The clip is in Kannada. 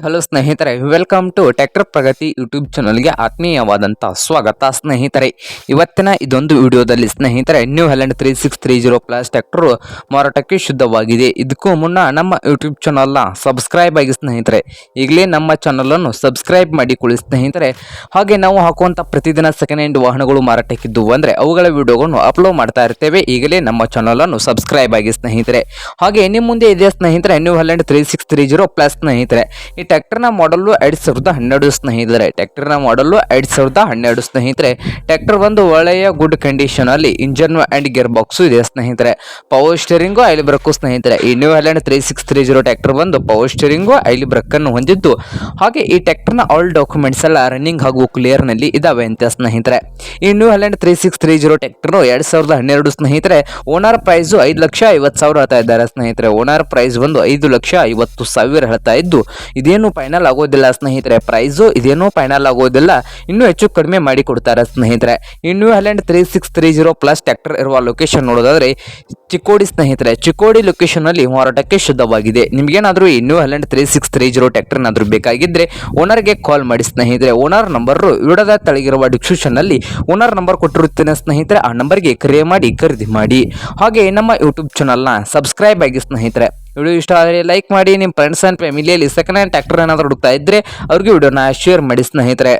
ಹಲೋ ಸ್ನೇಹಿತರೆ, welcome to tractor Pragati YouTube ಚಾನಲ್ಗೆ ಆತ್ಮೀಯವಾದಂಥ ಸ್ವಾಗತ ಸ್ನೇಹಿತರೆ. ಇವತ್ತಿನ ಇದೊಂದು ವಿಡಿಯೋದಲ್ಲಿ ಸ್ನೇಹಿತರೆ New Holland three six three zero plus tractor ಮಾರಾಟಕ್ಕೆ ಶುದ್ಧವಾಗಿದೆ. ಇದಕ್ಕೂ ಮುನ್ನ ನಮ್ಮ ಯೂಟ್ಯೂಬ್ ಚಾನಲ್ನ ಸಬ್ಸ್ಕ್ರೈಬ್ ಆಗಿ ಸ್ನೇಹಿತರೆ, ಈಗಲೇ ನಮ್ಮ ಚಾನಲನ್ನು ಸಬ್ಸ್ಕ್ರೈಬ್ ಮಾಡಿಕೊಳ್ಳಿ ಸ್ನೇಹಿತರೆ. ಹಾಗೆ ನಾವು ಹಾಕುವಂಥ ಪ್ರತಿದಿನ ಸೆಕೆಂಡ್ ಹ್ಯಾಂಡ್ ವಾಹನಗಳು ಮಾರಾಟಕ್ಕಿದ್ದು ಅಂದರೆ ಅವುಗಳ ವಿಡಿಯೋಗಳನ್ನು ಅಪ್ಲೋಡ್ ಮಾಡ್ತಾ ಇರ್ತೇವೆ. ಈಗಲೇ ನಮ್ಮ ಚಾನಲನ್ನು ಸಬ್ಸ್ಕ್ರೈಬ್ ಆಗಿ ಸ್ನೇಹಿತರೆ. ಹಾಗೆ ನಿಮ್ಮ ಮುಂದೆ ಇದೆ ಸ್ನೇಹಿತರೆ New Holland three six three zero plus ಸ್ನೇಹಿತರೆ. ಈ ಟ್ರ್ಯಾಕ್ಟರ್ನ ಮಾಡಲು ಎರಡು ಸಾವಿರದ ಹನ್ನೆರಡು ಸ್ನೇಹಿತರೆ, ಟ್ರ್ಯಾಕ್ಟರ್ನ ಮಾಡಲು ಎರಡು ಸಾವಿರದ ಹನ್ನೆರಡು ಸ್ನೇಹಿತರೆ ಟ್ಯಾಕ್ಟರ್ ಒಂದು ಒಳ್ಳೆಯ ಗುಡ್ ಕಂಡೀಷನ್ ಅಲ್ಲಿ ಇಂಜನ್ ಅಂಡ್ ಗಿಯರ್ ಬಾಕ್ಸ್ ಇದೆ ಸ್ನೇಹಿತರೆ. ಪವರ್ ಸ್ಟೇರಿಂಗು ಐಲಿ ಬ್ರಕ್ಕು ಸ್ನೇಹಿತರೆ. ಈ New Holland three six three zero tractor ಬಂದು ಪವರ್ ಸ್ಟೇರಿಂಗು ಐಲಿ ಬ್ರಕ್ ಅನ್ನು ಹೊಂದಿದ್ದು. ಹಾಗೆ ಈ ಟ್ರ್ಯಾಕ್ಟರ್ನ ಆಲ್ ಡಾಕ್ಯುಮೆಂಟ್ಸ್ ಎಲ್ಲ ರನ್ನಿಂಗ್ ಹಾಗೂ ಕ್ಲಿಯರ್ನಲ್ಲಿ ಇದಾವೆ ಅಂತ ಸ್ನೇಹಿತರೆ. ಈ New Holland three six three zero tractor ಎರಡ್ ಸಾವಿರದ ಹನ್ನೆರಡು ಸ್ನೇಹಿತರೆ ಓನರ್ ಪ್ರೈಸ್ ಐದು ಲಕ್ಷ ಐವತ್ತು ಸಾವಿರ ಹೇಳ್ತಾ ಇದ್ದಾರೆ ಸ್ನೇಹಿತರೆ. ಓನರ್ ಪ್ರೈಸ್ ಬಂದು ಐದು ಲಕ್ಷ ಐವತ್ತು ಸಾವಿರ ಹೇಳ್ತಾ ಇದ್ದು ಇದೇನು ಫೈನಲ್ ಆಗೋದಿಲ್ಲ ಸ್ನೇಹಿತರೆ. ಪ್ರೈಸು ಇದೇನು ಫೈನಲ್ ಆಗೋದಿಲ್ಲ. ಇನ್ನೂ ಹೆಚ್ಚು ಕಡಿಮೆ ಮಾಡಿ ಕೊಡ್ತಾರೆ ಸ್ನೇಹಿತರೆ. ಈ New Holland three six three zero plus tractor ಇರುವ ಲೊಕೇಶನ್ ನೋಡೋದಾದ್ರೆ ಚಿಕ್ಕೋಡಿ ಸ್ನೇಹಿತರೆ, ಚಿಕ್ಕೋಡಿ ಲೊಕೇಶನ್ ಅಲ್ಲಿ ಮಾರಾಟಕ್ಕೆ ಶುದ್ಧವಾಗಿದೆ. ನಿಮ್ಗೇನಾದ್ರೂ New Holland three six three zero ಬೇಕಾಗಿದ್ರೆ ಓನರ್ಗೆ ಕಾಲ್ ಮಾಡಿ ಸ್ನೇಹಿತರೆ. ಓನರ್ ನಂಬರ್ ವಿಡದ ತಳಗಿರುವ ಡಿಸ್ಕ್ರಿಪ್ಷನ್ ಅಲ್ಲಿ ಓನರ್ ನಂಬರ್ ಕೊಟ್ಟಿರುತ್ತೇನೆ ಸ್ನೇಹಿತರೆ. ಆ ನಂಬರ್ಗೆ ಕರೆ ಮಾಡಿ ಖರೀದಿ ಮಾಡಿ. ಹಾಗೆ ನಮ್ಮ ಯೂಟ್ಯೂಬ್ ಚಾನಲ್ನ ಸಬ್ಸ್ಕ್ರೈಬ್ ಆಗಿ ಸ್ನೇಹಿತರೆ. ವಿಡಿಯೋ ಇಷ್ಟ ಆದರೆ ಲೈಕ್ ಮಾಡಿ. ನಿಮ್ಮ ಫ್ರೆಂಡ್ಸ್ ಆ್ಯಂಡ್ ಫ್ಯಾಮಿಲಿಯಲ್ಲಿ ಸೆಕೆಂಡ್ ಹ್ಯಾಂಡ್ ಟ್ಯಾಕ್ಟರ್ ಏನಾದರೂ ಹುಡುಕ್ತಾ ಇದ್ದರೆ ಅವ್ರಿಗೆ ವಿಡಿಯೋನ ಶೇರ್ ಮಾಡಿ ಸ್ನೇಹಿತರೆ.